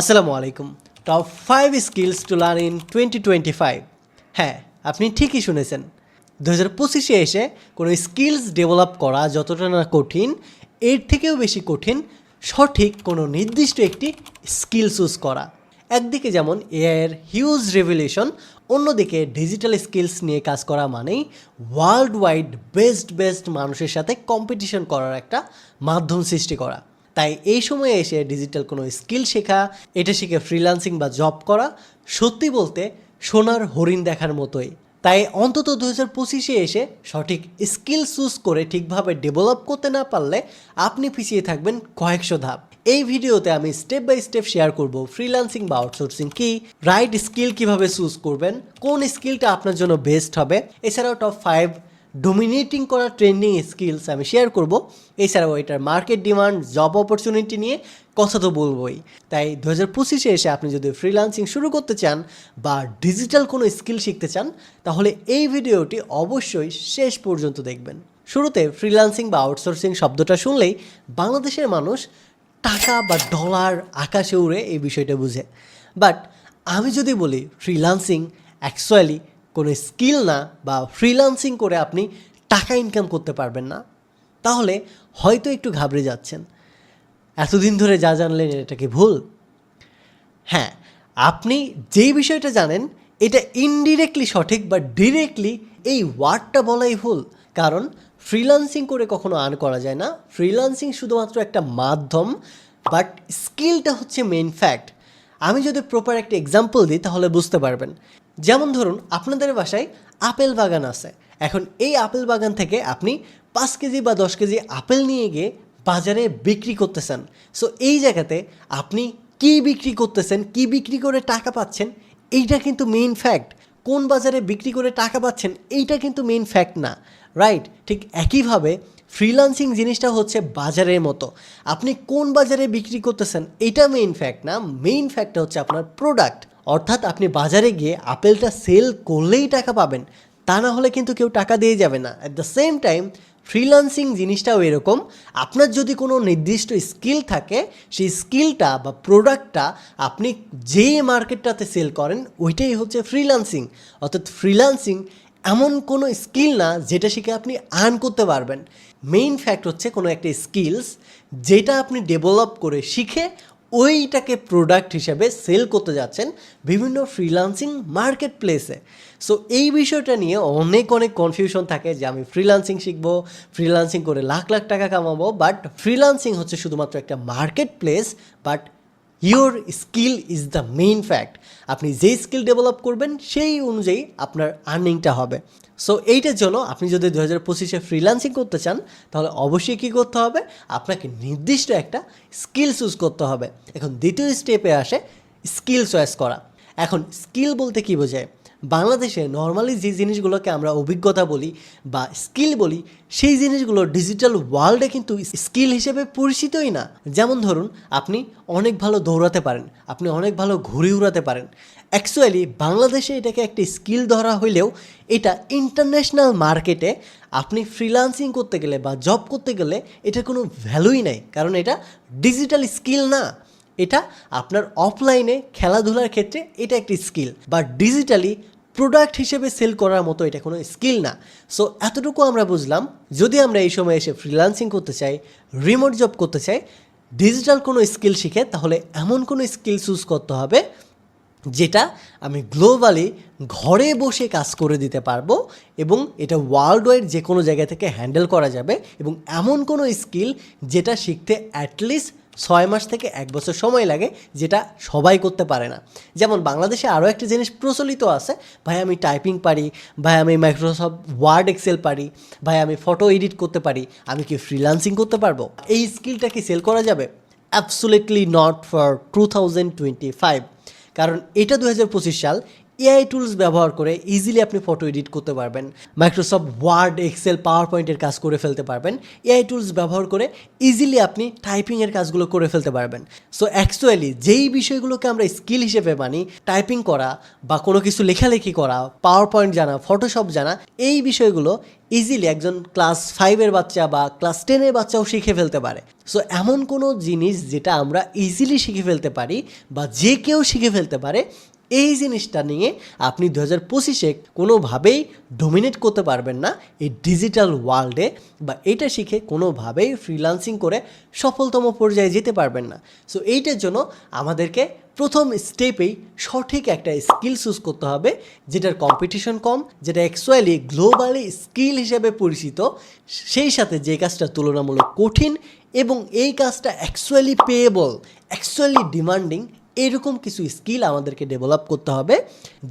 আসসালামু আলাইকুম। Top five skills to learn in twenty twenty five হ্যাঁ আপনি ঠিকই শুনেছেন। দু হাজার পঁচিশে এসে কোনো স্কিলস ডেভেলপ করা যতটা না কঠিন, এর থেকেও বেশি কঠিন, সঠিক কোনো নির্দিষ্ট একটি স্কিল চুজ করা। একদিকে যেমন এআইয়ের হিউজ রেভলিউশন অন্যদিকে ডিজিটাল স্কিলস নিয়ে কাজ করা মানেই ওয়ার্ল্ড ওয়াইড বেস্ট বেস্ট মানুষের সাথে কম্পিটিশন করার একটা মাধ্যম সৃষ্টি করা। তাই এই সময়ে এসে ডিজিটাল কোনো স্কিল শেখা, এটা শিখে ফ্রিল্যান্সিং বা জব করা, সত্যি বলতে সোনার হরিণ দেখার মতোই। তাই অন্তত দু হাজার পঁচিশে এসে সঠিক স্কিল চুজ করে ঠিকভাবে ডেভেলপ করতে না পারলে আপনি পিছিয়ে থাকবেন কয়েকশো ধাপ। এই ভিডিওতে আমি স্টেপ বাই স্টেপ শেয়ার করব ফ্রিল্যান্সিং বা আউটসোর্সিং কি রাইট স্কিল কীভাবে চুজ করবেন, কোন স্কিলটা আপনার জন্য বেস্ট হবে। এছাড়াও টপ ফাইভ ডোমিনেটিং করা ট্রেন্ডিং স্কিলস আমি শেয়ার করব। এছাড়াও এটার মার্কেট ডিমান্ড জব অপরচুনিটি নিয়ে কথা তো বলবোই। তাই দু হাজার পঁচিশে এসে আপনি যদি ফ্রিল্যান্সিং শুরু করতে চান বা ডিজিটাল কোনো স্কিল শিখতে চান, তাহলে এই ভিডিওটি অবশ্যই শেষ পর্যন্ত দেখবেন। শুরুতে ফ্রিল্যান্সিং বা আউটসোর্সিং শব্দটা শুনলেই বাংলাদেশের মানুষ টাকা বা ডলার আকাশে উড়ে এই বিষয়টা বুঝে। বাট আমি যদি বলি ফ্রিল্যান্সিং অ্যাকচুয়ালি কোনো স্কিল না বা ফ্রিল্যান্সিং করে আপনি টাকা ইনকাম করতে পারবেন না, তাহলে হয়তো একটু ঘাবড়ে যাচ্ছেন। এতদিন ধরে যা জানলেন এটা কি ভুল? হ্যাঁ আপনি যেই বিষয়টা জানেন, এটা ইনডিরেক্টলি সঠিক বা ডিরেক্টলি এই ওয়ার্ডটা বলাই ভুল। কারণ ফ্রিল্যান্সিং করে কখনো আর্ন করা যায় না। ফ্রিল্যান্সিং শুধুমাত্র একটা মাধ্যম বাট স্কিলটা হচ্ছে মেইন ফ্যাক্ট আমি যদি প্রপার একটা এক্সাম্পল দিই, তাহলে বুঝতে পারবেন। যেমন ধরুন, আপনাদের বাসায় আপেল বাগান আছে। এখন এই আপেল বাগান থেকে আপনি পাঁচ কেজি বা দশ কেজি আপেল নিয়ে গিয়ে বাজারে বিক্রি করতেছেন। সো এই জায়গাতে আপনি কি বিক্রি করতেছেন, কি বিক্রি করে টাকা পাচ্ছেন, এইটা কিন্তু মেইন ফ্যাক্ট কোন বাজারে বিক্রি করে টাকা পাচ্ছেন, এইটা কিন্তু মেইন ফ্যাক্ট না। রাইট ঠিক একইভাবে ফ্রিল্যান্সিং জিনিসটা হচ্ছে বাজারের মতো। আপনি কোন বাজারে বিক্রি করতেছেন, এটা মেইন ফ্যাক্ট না। মেইন ফ্যাক্টটা হচ্ছে আপনার প্রোডাক্ট অর্থাৎ আপনি বাজারে গিয়ে আপেলটা সেল করলেই টাকা পাবেন। তা না হলে কিন্তু কেউ টাকা দিয়ে যাবে না। At the same time freelancing জিনিসটাও এরকম। আপনার যদি কোনো নির্দিষ্ট স্কিল থাকে, সেই স্কিলটা বা প্রোডাক্টটা আপনি যে মার্কেটটাতে সেল করেন, ওইটাই হচ্ছে ফ্রিল্যান্সিং অর্থাৎ ফ্রিল্যান্সিং এমন কোনো স্কিল না যেটা শিখে আপনি আর্ন করতে পারবেন। মেইন ফ্যাক্ট হচ্ছে কোনো একটা স্কিলস যেটা আপনি ডেভেলপ করে শিখে ওইটাকে প্রোডাক্ট হিসেবে সেল করতে যাচ্ছেন বিভিন্ন ফ্রিল্যান্সিং মার্কেট প্লেসে সো এই বিষয়টা নিয়ে অনেক অনেক কনফিউশন থাকে যে আমি ফ্রিল্যান্সিং শিখব ফ্রিল্যান্সিং করে লাখ লাখ টাকা কামাবো বাট ফ্রিল্যান্সিং হচ্ছে শুধুমাত্র একটা market place but your skill is the main fact আপনি যেই স্কিল ডেভেলপ করবেন, সেই অনুযায়ী আপনার আর্নিংটা হবে। সো এইটার জন্য আপনি যদি দু হাজার পঁচিশে ফ্রিলান্সিং করতে চান, তাহলে অবশ্যই কী করতে হবে? আপনাকে নির্দিষ্ট একটা স্কিল চুজ করতে হবে। এখন দ্বিতীয় স্টেপে আসে স্কিল চয়েস করা। এখন স্কিল বলতে কী বোঝায়? বাংলাদেশে নর্মালি যে জিনিসগুলোকে আমরা অভিজ্ঞতা বলি বা স্কিল বলি, সেই জিনিসগুলো ডিজিটাল ওয়ার্ল্ডে কিন্তু স্কিল হিসেবে পরিচিতই না। যেমন ধরুন, আপনি অনেক ভালো দৌড়াতে পারেন, আপনি অনেক ভালো ঘুরে উড়াতে পারেন। অ্যাকচুয়ালি বাংলাদেশে এটাকে একটি স্কিল ধরা হইলেও এটা ইন্টারন্যাশনাল মার্কেটে আপনি ফ্রিল্যান্সিং করতে গেলে বা জব করতে গেলে এটা কোনো ভ্যালুই নাই। কারণ এটা ডিজিটাল স্কিল না। এটা আপনার অফলাইনে খেলাধুলার ক্ষেত্রে এটা একটি স্কিল বা ডিজিটালি প্রোডাক্ট হিসেবে সেল করার মতো এটা কোনো স্কিল না। সো এতটুকু আমরা বুঝলাম, যদি আমরা এই সময় এসে ফ্রিল্যান্সিং করতে চাই রিমোট জব করতে চাই ডিজিটাল কোনো স্কিল শিখে, তাহলে এমন কোনো স্কিল চুজ করতে হবে, যেটা আমি গ্লোবালি ঘরে বসে কাজ করে দিতে পারব এবং এটা ওয়ার্ল্ড ওয়াইড যে কোনো জায়গা থেকে হ্যান্ডেল করা যাবে এবং এমন কোনো স্কিল যেটা শিখতে অ্যাটলিস্ট ছয় মাস থেকে এক বছর সময় লাগে, যেটা সবাই করতে পারে না। যেমন বাংলাদেশে আরও একটা জিনিস প্রচলিত আছে, ভাই, আমি টাইপিং পারি, ভাই, আমি মাইক্রোসফট ওয়ার্ড এক্সেল পারি, ভাই, আমি ফটো এডিট করতে পারি, আমি কি ফ্রিল্যান্সিং করতে পারব? এই স্কিলটা কি সেল করা যাবে? Absolutely not for two thousand twenty five কারণ এটা দু হাজার পঁচিশ সাল এআই টুলস ব্যবহার করে ইজিলি আপনি ফটো এডিট করতে পারবেন। মাইক্রোসফট ওয়ার্ড এক্সেল পাওয়ার পয়েন্টের কাজ করে ফেলতে পারবেন। এআই টুলস ব্যবহার করে ইজিলি আপনি টাইপিংয়ের কাজগুলো করে ফেলতে পারবেন। সো অ্যাকচুয়ালি যেই বিষয়গুলোকে আমরা স্কিল হিসেবে মানি টাইপিং করা বা কোনো কিছু লেখালেখি করা পাওয়ার পয়েন্ট জানা ফটোশপ জানা, এই বিষয়গুলো ইজিলি একজন ক্লাস ফাইভের বাচ্চা বা ক্লাস টেনের বাচ্চাও শিখে ফেলতে পারে। সো এমন কোনো জিনিস যেটা আমরা ইজিলি শিখে ফেলতে পারি বা যে কেউ শিখে ফেলতে পারে এই জিনিসটা নিয়ে আপনি দু হাজার পঁচিশে কোনোভাবেই ডোমিনেট করতে পারবেন না এই ডিজিটাল ওয়ার্ল্ডে বা এটা শিখে কোনোভাবেই ফ্রিলান্সিং করে সফলতম পর্যায়ে যেতে পারবেন না। সো এইটার জন্য আমাদেরকে প্রথম স্টেপেই সঠিক একটা স্কিল চুজ করতে হবে, যেটার কম্পিটিশন কম, যেটা অ্যাকচুয়ালি গ্লোবালি স্কিল হিসেবে পরিচিত, সেই সাথে যে কাজটা তুলনামূলক কঠিন এবং এই কাজটা অ্যাকচুয়ালি পেয়েবল অ্যাকচুয়ালি ডিমান্ডিং এরকম কিছু স্কিল আমাদেরকে ডেভেলপ করতে হবে,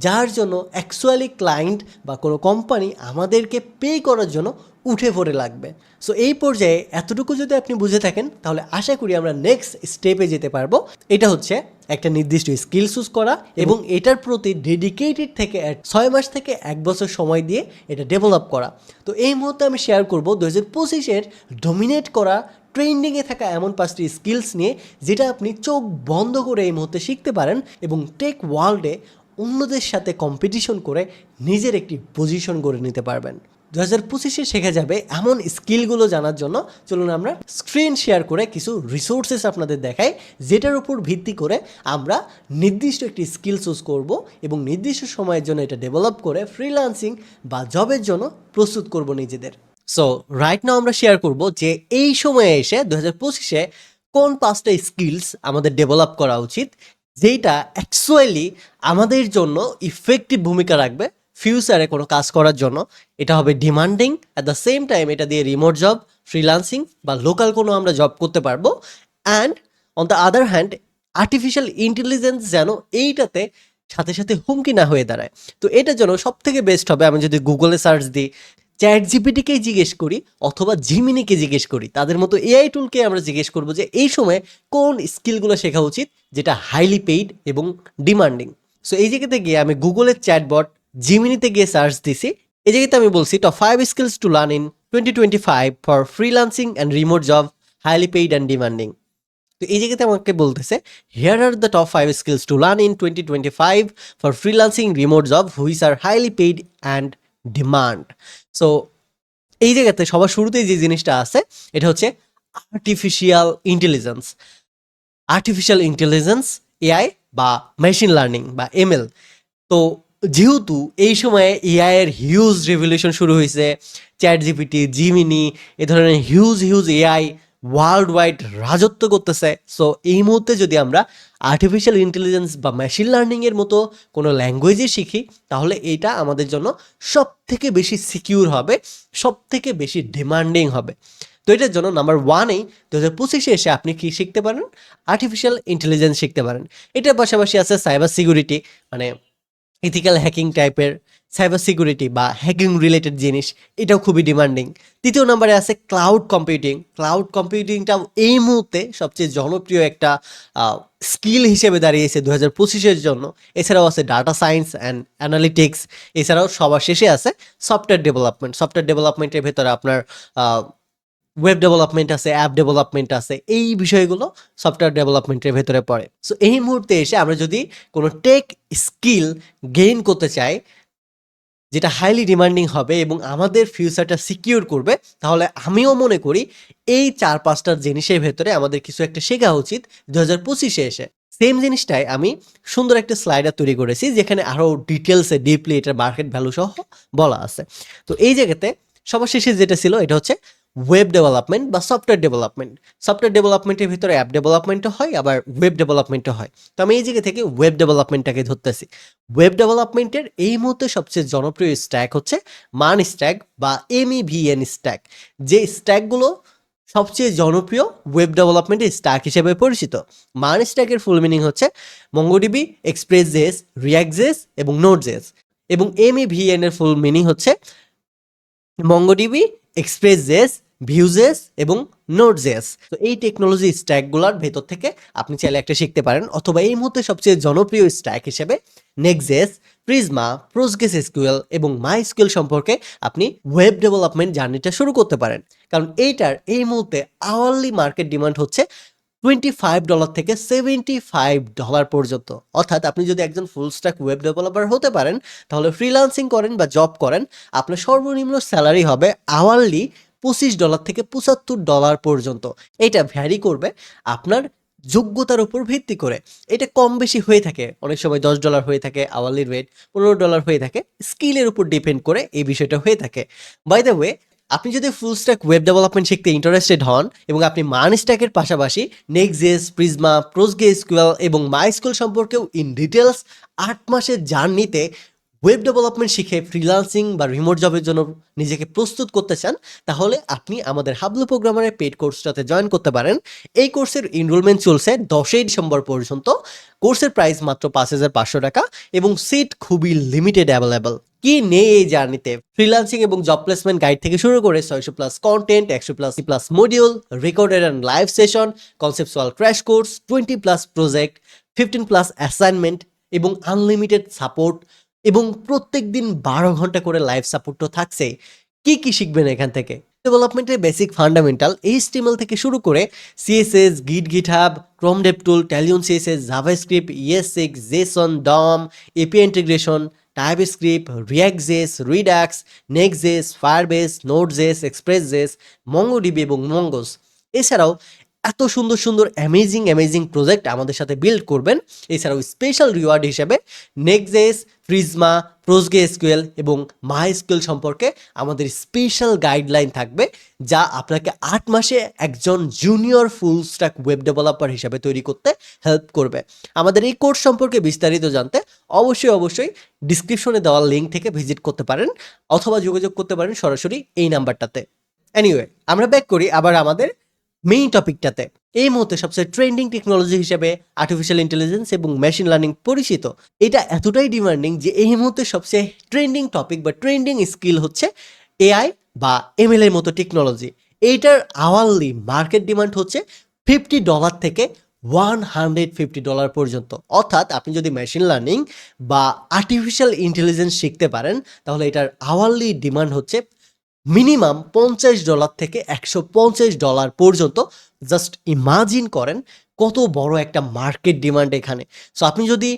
যার জন্য অ্যাকচুয়ালি ক্লায়েন্ট বা কোনো কোম্পানি আমাদেরকে পে করার জন্য উঠে পড়ে লাগবে। সো এই পর্যায়ে এতটুকু যদি আপনি বুঝে থাকেন, তাহলে আশা করি আমরা নেক্সট স্টেপে যেতে পারব। এটা হচ্ছে একটা নির্দিষ্ট স্কিল চুজ করা এবং এটার প্রতি ডেডিকেটেড থেকে ছয় মাস থেকে এক বছর সময় দিয়ে এটা ডেভেলপ করা। তো এই মুহূর্তে আমি শেয়ার করব দু হাজার পঁচিশের ডমিনেট করা ট্রেন্ডিংয়ে থাকা এমন পাঁচটি স্কিলস নিয়ে যেটা আপনি চোখ বন্ধ করে এই মুহূর্তে শিখতে পারেন এবং টেক ওয়ার্ল্ডে অন্যদের সাথে কম্পিটিশন করে নিজের একটি পজিশন গড়ে নিতে পারবেন। দু হাজার পঁচিশে শেখা যাবে এমন স্কিলগুলো জানার জন্য চলুন আমরা স্ক্রিন শেয়ার করে কিছু রিসোর্সেস আপনাদের দেখাই, যেটার উপর ভিত্তি করে আমরা নির্দিষ্ট একটি স্কিল চুজ করব এবং নির্দিষ্ট সময়ের জন্য এটা ডেভেলপ করে ফ্রিল্যান্সিং বা জবের জন্য প্রস্তুত করব নিজেদের। সো রাইট নাও আমরা শেয়ার করব যে এই সময়ে এসে দু হাজার পঁচিশে কোন পাঁচটা স্কিলস আমাদের ডেভেলপ করা উচিত যেটা অ্যাকচুয়ালি আমাদের জন্য ইফেক্টিভ ভূমিকা রাখবে ফিউচারে কোনো কাজ করার জন্য। এটা হবে demanding at the same time এটা দিয়ে রিমোট জব ফ্রিলান্সিং বা লোকাল কোনো আমরা জব করতে পারব। And on the other hand artificial intelligence যেন এইটাতে সাথে সাথে হুমকি না হয়ে দাঁড়ায়। তো এটার জন্য সব থেকে বেস্ট হবে, আমি যদি গুগলে সার্চ দিই চ্যাট জিপিটিকেই জিজ্ঞেস করি অথবা জিমিনিকে জিজ্ঞেস করি, তাদের মতো এআই টুলকে আমরা জিজ্ঞেস করব যে এই সময় কোন স্কিলগুলো শেখা উচিত যেটা হাইলি পেইড এবং ডিমান্ডিং সো এই জায়গাতে গিয়ে আমি গুগলের চ্যাটবট জিমিনিতে গিয়ে সার্চ দিছি। এই জায়গাতে আমি বলছি top five skills to learn in twenty twenty five for freelancing and remote job highly paid and demanding তো এই জায়গাতে আমাকে বলতেছে here are the top five skills to learn in twenty twenty five for freelancing remote job which are highly paid and demand so এই জায়গাতে সবার শুরুতেই যে জিনিসটা আছে, এটা হচ্ছে artificial intelligence artificial intelligence AI বা মেশিন লার্নিং বা এমএল তো যেহেতু এই সময়ে এআইয়ের হিউজ রেভলিউশন শুরু হয়েছে চ্যাট জিপিটি জিমিনি এ ধরনের huge huge AI world wide রাজত্ব করতেছে। সো এই মুহূর্তে যদি আমরা আর্টিফিশিয়াল ইন্টেলিজেন্স বা মেশিন লার্নিংয়ের মতো কোনো ল্যাঙ্গুয়েজই শিখি, তাহলে এটা আমাদের জন্য সব থেকে বেশি সিকিউর হবে সব থেকে বেশি ডিমান্ডিং হবে। তো এটার জন্য নাম্বার ওয়ানেই দু হাজার পঁচিশে এসে আপনি কি শিখতে পারেন? আর্টিফিশিয়াল ইন্টেলিজেন্স শিখতে পারেন। এটার পাশাপাশি আছে সাইবার সিকিউরিটি মানে ইথিক্যাল হ্যাকিং টাইপের সাইবার সিকিউরিটি বা হ্যাকিং রিলেটেড জিনিস, এটাও খুবই ডিমান্ডিং তৃতীয় নম্বরে আছে ক্লাউড কম্পিউটিং ক্লাউড কম্পিউটিংটাও এই মুহূর্তে সবচেয়ে জনপ্রিয় একটা স্কিল হিসেবে দাঁড়িয়েছে দু হাজার পঁচিশের জন্য। এছাড়াও আছে ডাটা সায়েন্স অ্যান্ড অ্যানালিটিক্স এছাড়াও সবার শেষে আছে সফটওয়্যার ডেভেলপমেন্ট সফটওয়্যার ডেভেলপমেন্টের ভেতরে আপনার ওয়েব ডেভেলপমেন্ট আছে অ্যাপ ডেভেলপমেন্ট আছে, এই বিষয়গুলো সফটওয়্যার ডেভেলপমেন্টের ভেতরে পড়ে। সো এই মুহূর্তে এসে আমরা যদি কোনো টেক স্কিল গেইন করতে চাই, যেটা হাইলি ডিমান্ডিং হবে এবং আমাদের ফিউচারটা সিকিউর করবে, তাহলে আমিও মনে করি এই চার পাঁচটা জিনিসের ভেতরে আমাদের কিছু একটা শেখা উচিত দু হাজার পঁচিশে এসে। সেম জিনিসটাই আমি সুন্দর একটা স্লাইডার তৈরি করেছি, যেখানে আরও ডিটেলসে ডিপলি এটার মার্কেট ভ্যালু সহ বলা আছে। তো এই জায়গাতে সবার শেষে যেটা ছিল, এটা হচ্ছে ওয়েব ডেভেলপমেন্ট বা সফটওয়্যার ডেভেলপমেন্ট সফটওয়্যার ডেভেলপমেন্টের ভিতরে অ্যাপ ডেভেলপমেন্টও হয়, আবার ওয়েব ডেভেলপমেন্টও হয়। তো আমি এই জায়গা থেকে ওয়েব ডেভেলপমেন্টটাকে ধরতেছি। ওয়েব ডেভেলপমেন্টের এই মুহূর্তে সবচেয়ে জনপ্রিয় স্ট্যাক হচ্ছে মান স্ট্যাক বা এমইভিএন স্ট্যাক যে স্ট্যাকগুলো সবচেয়ে জনপ্রিয় ওয়েব ডেভেলপমেন্টের স্ট্যাক হিসেবে পরিচিত। মান স্ট্যাকের ফুল মিনিং হচ্ছে MongoDB Express JS React JS এবং নোট জেস এবং এমইভিএন এর ফুল মিনিং হচ্ছে MongoDB Express JS Vue JS এবং নোটজেস তো এই টেকনোলজি স্ট্যাকগুলোর ভেতর থেকে আপনি চাইলে একটা শিখতে পারেন। অথবা এই মুহূর্তে সবচেয়ে জনপ্রিয় স্ট্যাক হিসেবে নেক্সেস প্রিজমা প্রোসগেস এসকিউএল এবং মাই স্কিল সম্পর্কে আপনি ওয়েব ডেভেলপমেন্ট জার্নিটা শুরু করতে পারেন। কারণ এইটার এই মুহূর্তে আওয়ারলি মার্কেট ডিমান্ড হচ্ছে টোয়েন্টি ফাইভ ডলার থেকে সেভেন্টি ফাইভ ডলার পর্যন্ত। অর্থাৎ আপনি যদি একজন ফুল স্ট্যাক ওয়েব ডেভেলপার হতে পারেন, তাহলে ফ্রিলান্সিং করেন বা জব করেন, আপনার সর্বনিম্ন স্যালারি হবে আওয়ারলি পঁচিশ ডলার থেকে পঁচাত্তর ডলার পর্যন্ত। এটা ভ্যারি করবে আপনার যোগ্যতার উপর ভিত্তি করে। এটা কম বেশি হয়ে থাকে। অনেক সময় দশ ডলার হয়ে থাকে আওয়ারলি রেট পনেরো ডলার হয়ে থাকে। স্কিলের উপর ডিপেন্ড করে এই বিষয়টা হয়ে থাকে। বাই দ্য ওয়ে আপনি যদি ফুল স্ট্যাক ওয়েব ডেভেলপমেন্ট শিখতে ইন্টারেস্টেড হন এবং আপনি মান স্ট্যাকের পাশাপাশি নেক্সেস প্রিজমা প্রোসগে স্কুয়েল এবং মাই স্কুল সম্পর্কেও ইন ডিটেলস আট মাসের জার্নিতে ওয়েব ডেভেলপমেন্ট শিখে ফ্রিলান্সিং বা রিমোট জবের জন্য নিজেকে প্রস্তুত করতে চান, তাহলে আপনি আমাদের হাবলু প্রোগ্রামারের পেড কোর্সটাতে জয়েন করতে পারেন। এই কোর্সের এনরোলমেন্ট চলছে দশই ডিসেম্বর পর্যন্ত। কোর্সের প্রাইস মাত্র পাঁচ হাজার পাঁচশো টাকা এবং সিট খুবই লিমিটেড অ্যাভেলেবল কি নেই এই জার্নিতে ফ্রিলান্সিং এবং জব প্লেসমেন্ট গাইড থেকে শুরু করে ছয়শো প্লাস কন্টেন্ট একশো plus plus module recorded and live session conceptual crash course twenty plus project fifteen plus assignment এবং আনলিমিটেড সাপোর্ট এবং প্রত্যেক দিন বারো ঘণ্টা করে লাইভ সাপোর্ট তো থাকছে কি কি শিখবেন এখান থেকে? ডেভেলপমেন্টের বেসিক ফান্ডামেন্টাল এইচটিএমএল থেকে শুরু করে CSS Git GitHub Chrome DevTool Tailwind CSS JavaScript ES six JSON DOM API integration TypeScript ReactJS Redux NextJS Firebase NodeJS ExpressJS MongoDB এবং মঙ্গোস এছাড়াও এত সুন্দর সুন্দর অ্যামেজিং অ্যামেজিং প্রজেক্ট আমাদের সাথে বিল্ড করবেন। এছাড়াও স্পেশাল রিওয়ার্ড হিসেবে নেক্সজেস প্রিজমা প্রোজগে স্কুয়েল এবং মাই স্কুয়েল সম্পর্কে আমাদের স্পেশাল গাইডলাইন থাকবে, যা আপনাকে আট মাসে একজন junior full stack web developer হিসাবে তৈরি করতে হেল্প করবে। আমাদের এই কোর্স সম্পর্কে বিস্তারিত জানতে অবশ্যই অবশ্যই ডিসক্রিপশনে দেওয়া লিঙ্ক থেকে ভিজিট করতে পারেন, অথবা যোগাযোগ করতে পারেন সরাসরি এই নাম্বারটাতে এনিওয়ে আমরা ব্যাক করি, আবার আমাদের মেইন টপিকটাতে এই মুহূর্তে সবচেয়ে ট্রেন্ডিং টেকনোলজি হিসেবে আর্টিফিশিয়াল ইন্টেলিজেন্স এবং মেশিন লার্নিং পরিচিত। এটা এতটাই ডিমান্ডিং যে এই মুহূর্তে সবচেয়ে ট্রেন্ডিং টপিক বা ট্রেন্ডিং স্কিল হচ্ছে এআই বা এমএল এর মতো টেকনোলজি এইটার আওয়ারলি মার্কেট ডিমান্ড হচ্ছে ফিফটি ডলার থেকে ওয়ান হান্ড্রেড ফিফটি ডলার পর্যন্ত। অর্থাৎ আপনি যদি মেশিন লার্নিং বা আর্টিফিশিয়াল ইন্টেলিজেন্স শিখতে পারেন, তাহলে এটার আওয়ারলি ডিমান্ড হচ্ছে মিনিমাম পঞ্চাশ ডলার থেকে একশো পঞ্চাশ ডলার পর্যন্ত জাস্ট ইমাজিন করেন কত বড় একটা মার্কেট ডিমান্ড এখানে। সো আপনি যদি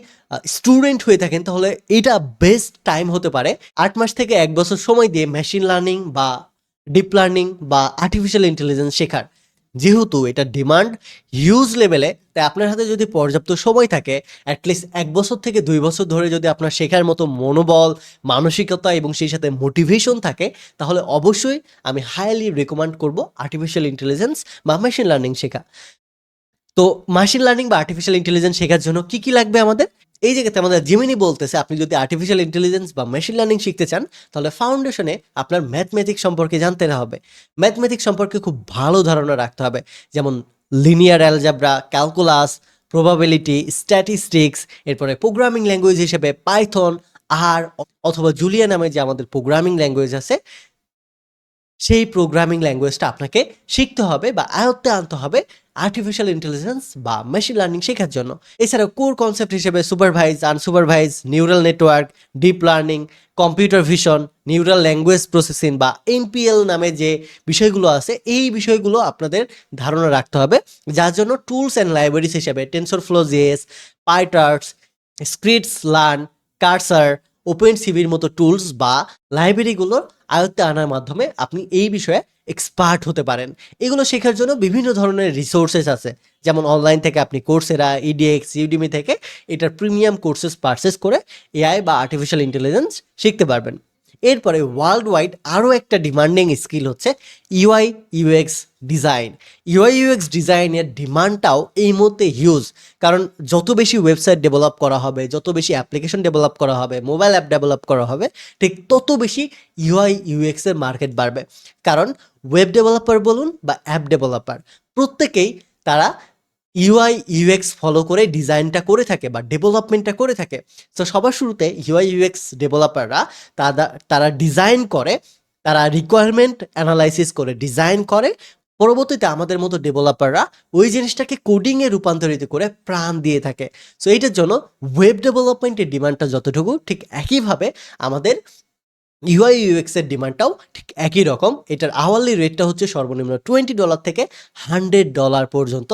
স্টুডেন্ট হয়ে থাকেন, তাহলে এটা বেস্ট টাইম হতে পারে আট মাস থেকে এক বছর সময় দিয়ে মেশিন লার্নিং বা ডিপ লার্নিং বা আর্টিফিশিয়াল ইন্টেলিজেন্স শেখার। যেহেতু এটা ডিমান্ড হিউজ লেভেলে তাই আপনার হাতে যদি পর্যাপ্ত সময় থাকে অ্যাটলিস্ট এক বছর থেকে দুই বছর ধরে যদি আপনার শেখার মতো মনোবল, মানসিকতা এবং সেই সাথে মোটিভেশন থাকে, তাহলে অবশ্যই আমি হাইলি রেকমেন্ড করব আর্টিফিশিয়াল ইন্টেলিজেন্স বা মেশিন লার্নিং শেখা। তো মেশিন লার্নিং বা আর্টিফিশিয়াল ইন্টেলিজেন্স শেখার জন্য কি কি লাগবে আমাদের? এই জায়গাতে আমাদের জিমিনি বলতেছে, আপনি যদি আর্টিফিশিয়াল ইন্টেলিজেন্স বা মেশিন লার্নিং শিখতে চান, তাহলে ফাউন্ডেশনে আপনার ম্যাথমেটিক্স সম্পর্কে জানতে হবে। ম্যাথমেটিক্স সম্পর্কে খুব ভালো ধারণা রাখতে হবে, যেমন linear algebra calculus probability statistics এরপরে প্রোগ্রামিং ল্যাঙ্গুয়েজ হিসেবে পাইথন আর অথবা জুলিয়া নামে যে আমাদের প্রোগ্রামিং ল্যাঙ্গুয়েজ আছে, সেই প্রোগ্রামিং ল্যাঙ্গুয়েজটা আপনাকে শিখতে হবে বা আয়ত্তে আনতে হবে। আর্টিফিশিয়াল ইন্টেলিজেন্স বা মেশিন লার্নিং শেখার জন্য। এছাড়াও কোর কনসেপ্ট হিসেবে supervise unsupervise neural network deep learning computer vision neural language processing বা এনপিএল নামে যে বিষয়গুলো আছে, এই বিষয়গুলো আপনাদের ধারণা রাখতে হবে। যার জন্য টুলস অ্যান্ড লাইব্রেরিজ হিসেবে TensorFlow GS PyTorch scripts learn cursor open সিভির মতো টুলস বা লাইব্রেরিগুলোর আয়ত্তে আনার মাধ্যমে আপনি এই বিষয়ে এক্সপার্ট হতে পারেন। এগুলো শেখার জন্য বিভিন্ন ধরনের রিসোর্সেস আছে। যেমন অনলাইন থেকে আপনি কোর্সেরা ইডিএক্স ইউডিমি থেকে এটার প্রিমিয়াম কোর্সেস পারচেস করে এআই বা আর্টিফিশিয়াল ইন্টেলিজেন্স শিখতে পারবেন। এরপরে ওয়ার্ল্ড ওয়াইড আরও একটা ডিমান্ডিং স্কিল হচ্ছে UI UX design UI UX ডিজাইনের ডিমান্ডটাও এই মুহূর্তে হিউজ কারণ যত বেশি ওয়েবসাইট ডেভেলপ করা হবে, যত বেশি অ্যাপ্লিকেশন ডেভেলপ করা হবে মোবাইল অ্যাপ ডেভেলপ করা হবে, ঠিক তত বেশি ইউআই ইউএক্সের মার্কেট বাড়বে। কারণ ওয়েব ডেভেলপার বলুন বা অ্যাপ ডেভেলপার প্রত্যেকেই তারা ইউআই ইউএক্স ফলো করে ডিজাইনটা করে থাকে বা ডেভেলপমেন্টটা করে থাকে। তো সবার শুরুতে ইউআই ইউএক্স ডেভেলপাররা তারা তারা ডিজাইন করে, তারা রিকোয়ারমেন্ট অ্যানালাইসিস করে ডিজাইন করে। পরবর্তীতে আমাদের মতো ডেভেলপাররা ওই জিনিসটাকে কোডিংয়ে রূপান্তরিত করে প্রাণ দিয়ে থাকে। সো এইটার জন্য ওয়েব ডেভেলপমেন্টের ডিমান্ডটা যতটুকু, ঠিক একইভাবে আমাদের ইউআই ইউএক্স এর ডিমান্ডটাও ঠিক একই রকম। এটার আওয়ারলি রেটটা হচ্ছে সর্বনিম্ন টোয়েন্টি ডলার থেকে হান্ড্রেড ডলার পর্যন্ত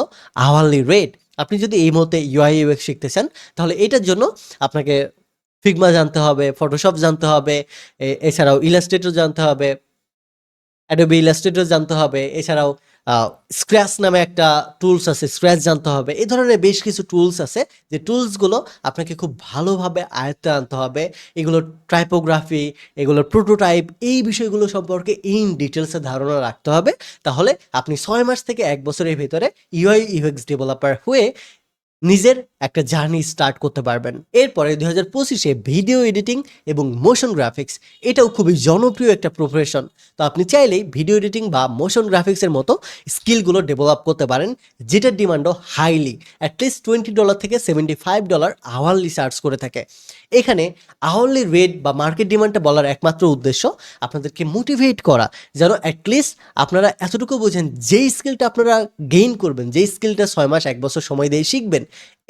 আওয়ারলি রেট আপনি যদি এই মুহূর্তে ইউআই ইউএক্স শিখতে চান, তাহলে এটার জন্য আপনাকে ফিগমা জানতে হবে ফটোশপ জানতে হবে এছাড়াও ইলাস্ট্রেটর জানতে হবে অ্যাডোবি ইলাস্ট্রেটর জানতে হবে, এছাড়াও স্ক্র্যাচ নামে একটা টুলস আছে স্ক্র্যাচ জানতে হবে। এই ধরনের বেশ কিছু টুলস আছে, যে টুলসগুলো আপনাকে খুব ভালোভাবে আয়ত্তে আনতে হবে। এগুলো ট্রাইপোগ্রাফি এগুলো প্রোটোটাইপ এই বিষয়গুলো সম্পর্কে ইন ডিটেলসে ধারণা রাখতে হবে। তাহলে আপনি ছয় মাস থেকে এক বছরের ভিতরে ইউআই ইউএক্স ডেভেলপার হয়ে নিজের একটা জার্নি স্টার্ট করতে পারবেন। এরপরে দুই হাজার পঁচিশে ভিডিও এডিটিং এবং মোশন গ্রাফিক্স, এটাও খুবই জনপ্রিয় একটা প্রফেশন তো আপনি চাইলেই ভিডিও এডিটিং বা মোশন গ্রাফিক্সের মতো স্কিলগুলো ডেভেলপ করতে পারেন, যেটার ডিমান্ডও highly at least twenty dollar থেকে seventy five dollar hourly charge করে থাকে। এখানে আওয়ারলি রেট বা মার্কেট ডিমান্ডটা বলার একমাত্র উদ্দেশ্য আপনাদেরকে মোটিভেট করা, যেন অ্যাটলিস্ট আপনারা এতটুকু বোঝেন যেই স্কিলটা আপনারা গেইন করবেন, যেই স্কিলটা ছয় মাস, এক বছর সময় দিয়ে শিখবেন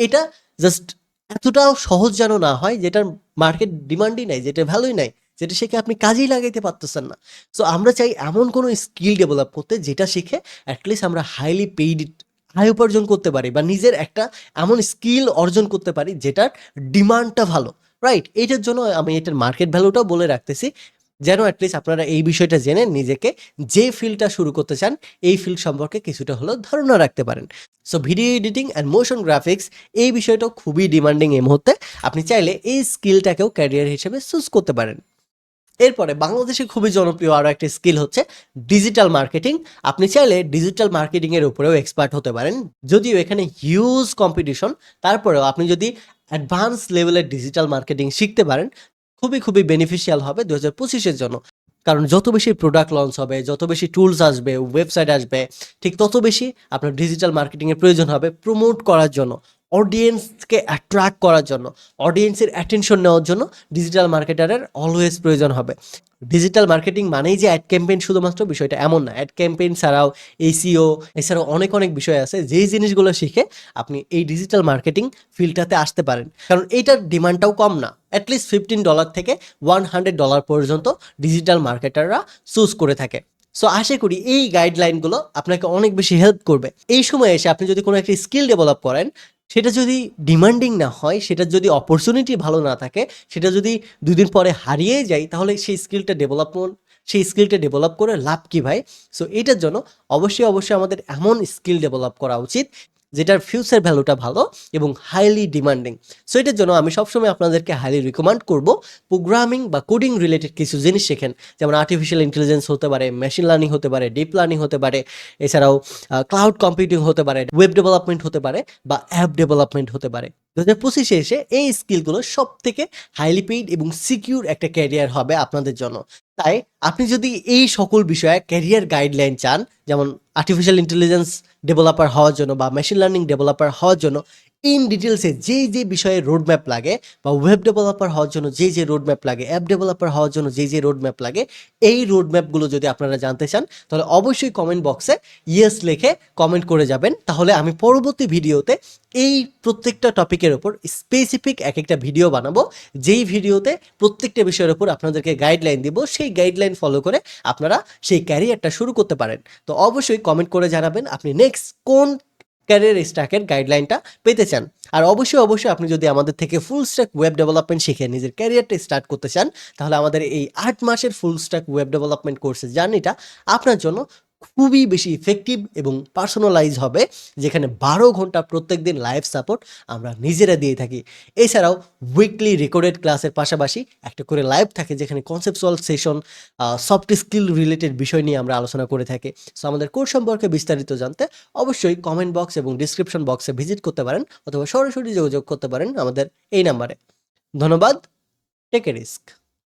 এটা জাস্ট এতটাও সহজ যেন না হয়, যেটার মার্কেট ডিমান্ডই নাই যেটা ভ্যালুই নাই, যেটা শিখে আপনি কাজেই লাগাইতে পারতেছেন না। সো আমরা চাই এমন কোনো স্কিল ডেভেলপ করতে যেটা শিখে অ্যাটলিস্ট আমরা হাইলি পেইড আয় উপার্জন করতে পারি বা নিজের একটা এমন স্কিল অর্জন করতে পারি যেটার ডিমান্ডটা ভালো রাইট এইটার জন্য আমি এটার মার্কেট ভ্যালুটাও বলে রাখতেছি। যেন অ্যাটলিস্ট আপনারা এই বিষয়টা জেনে নিজেকে যে ফিল্ডটা শুরু করতে চান, এই ফিল্ড সম্পর্কে কিছুটা হলেও ধারণা রাখতে পারেন। So video editing and motion graphics এই বিষয়টাও খুবই ডিমান্ডিং এই মুহূর্তে। আপনি চাইলে এই স্কিলটাকেও ক্যারিয়ার হিসেবে চুজ করতে পারেন। এরপরে বাংলাদেশে খুবই জনপ্রিয় আরও একটি স্কিল হচ্ছে ডিজিটাল মার্কেটিং আপনি চাইলে ডিজিটাল মার্কেটিংয়ের উপরেও এক্সপার্ট হতে পারেন। যদিও এখানে হিউজ কম্পিটিশন তারপরেও আপনি যদি অ্যাডভান্স লেভেলের ডিজিটাল মার্কেটিং শিখতে পারেন খুবই খুবই বেনিফিশিয়াল হবে দু হাজার পঁচিশের জন্য। কারণ যত বেশি প্রোডাক্ট লঞ্চ হবে, যত বেশি টুলস আসবে ওয়েবসাইট আসবে, ঠিক তত বেশি আপনার ডিজিটাল মার্কেটিংয়ের প্রয়োজন হবে প্রমোট করার জন্য। অডিয়েন্সকে অ্যাট্রাক্ট করার জন্য অডিয়েন্সের অ্যাটেনশন নেওয়ার জন্য ডিজিটাল মার্কেটারের অলওয়েজ প্রয়োজন হবে। ডিজিটাল মার্কেটিং মানেই যে অ্যাড ক্যাম্পেইন শুধুমাত্র বিষয়টা, এমন না। অ্যাড ক্যাম্পেইন ছাড়াও এসিও এছাড়াও অনেক অনেক বিষয় আছে। যেই জিনিসগুলো শিখে আপনি এই ডিজিটাল মার্কেটিং ফিল্ডটাতে আসতে পারেন। কারণ এইটার ডিমান্ডটাও কম না। অ্যাটলিস্ট ফিফটিন ডলার থেকে ওয়ান হান্ড্রেড ডলার পর্যন্ত ডিজিটাল মার্কেটাররা চুজ করে থাকে। সো আশা করি এই গাইডলাইনগুলো আপনাকে অনেক বেশি হেল্প করবে। এই সময় এসে আপনি যদি কোনো একটা স্কিল ডেভেলপ করেন, সেটা যদি ডিমান্ডিং না হয়, সেটা যদি অপরচুনিটি ভালো না থাকে, সেটা যদি দুদিন পরে হারিয়ে যায়, তাহলে সেই স্কিলটা ডেভেলপমেন্ট সেই স্কিলটা ডেভেলপ করে লাভ কী ভাই? সো এটার জন্য অবশ্যই অবশ্যই আমাদের এমন স্কিল ডেভেলপ করা উচিত যেটার ফিউচার ভ্যালুটা ভালো এবং হাইলি ডিমান্ডিং সো এটার জন্য আমি সবসময় আপনাদেরকে হাইলি রিকমেন্ড করব প্রোগ্রামিং বা কোডিং রিলেটেড কিছু জিনিস শেখেন। যেমন আর্টিফিশিয়াল ইন্টেলিজেন্স হতে পারে মেশিন লার্নিং হতে পারে ডিপ লার্নিং হতে পারে, এছাড়াও ক্লাউড কম্পিউটিং হতে পারে ওয়েব ডেভেলপমেন্ট হতে পারে বা অ্যাপ ডেভেলপমেন্ট হতে পারে। দু হাজার পঁচিশে এসে এই স্কিলগুলো সব থেকে হাইলি পেইড এবং সিকিউর একটা ক্যারিয়ার হবে আপনাদের জন্য। তাই আপনি যদি এই সকল বিষয়ে ক্যারিয়ার গাইডলাইন চান, যেমন আর্টিফিশিয়াল ইন্টেলিজেন্স ডেভেলপার হওয়ার জন্য বা মেশিন লার্নিং ডেভেলপার হওয়ার জন্য ইন ডিটেলসে যে যে বিষয়ে রোডম্যাপ লাগে বা ওয়েব ডেভেলপার হওয়ার জন্য যে যে রোডম্যাপ লাগে অ্যাপ ডেভেলপার হওয়ার জন্য যে যে রোডম্যাপ লাগে, এই রোডম্যাপগুলো যদি আপনারা জানতে চান, তাহলে অবশ্যই কমেন্ট বক্সে ইয়েস লিখে কমেন্ট করে যাবেন। তাহলে আমি পরবর্তী ভিডিওতে এই প্রত্যেকটা টপিকের ওপর স্পেসিফিক এক একটা ভিডিও বানাবো। যেই ভিডিওতে প্রত্যেকটা বিষয়ের ওপর আপনাদেরকে গাইডলাইন দিব, সেই গাইডলাইন ফলো করে আপনারা সেই ক্যারিয়ারটা শুরু করতে পারেন। তো অবশ্যই কমেন্ট করে জানাবেন আপনি নেক্সট কোন ক্যারিয়ার স্ট্যাকের গাইডলাইনটা পেতে চান। আর অবশ্যই অবশ্যই আপনি যদি আমাদের থেকে ফুল স্ট্যাক ওয়েব ডেভেলপমেন্ট শিখে নিজের ক্যারিয়ারটা স্টার্ট করতে চান, তাহলে আমাদের এই আট মাসের ফুল স্ট্যাক ওয়েব ডেভেলপমেন্ট কোর্সের জার্নিটা আপনার জন্য খুবই বেশি ইফেক্টিভ এবং পার্সোনালাইজ হবে, যেখানে বারো ঘণ্টা প্রত্যেক দিন লাইভ সাপোর্ট আমরা নিজেরা দিয়ে থাকি। এছাড়াও উইকলি রেকর্ডেড ক্লাসের পাশাপাশি একটা করে লাইভ থাকে, যেখানে conceptual session soft skill related বিষয় নিয়ে আমরা আলোচনা করে থাকি। সো আমাদের কোর্স সম্পর্কে বিস্তারিত জানতে অবশ্যই কমেন্ট বক্স এবং ডিসক্রিপশন বক্সে ভিজিট করতে পারেন অথবা সরাসরি যোগাযোগ করতে পারেন আমাদের এই নাম্বারে ধন্যবাদ। Take a risk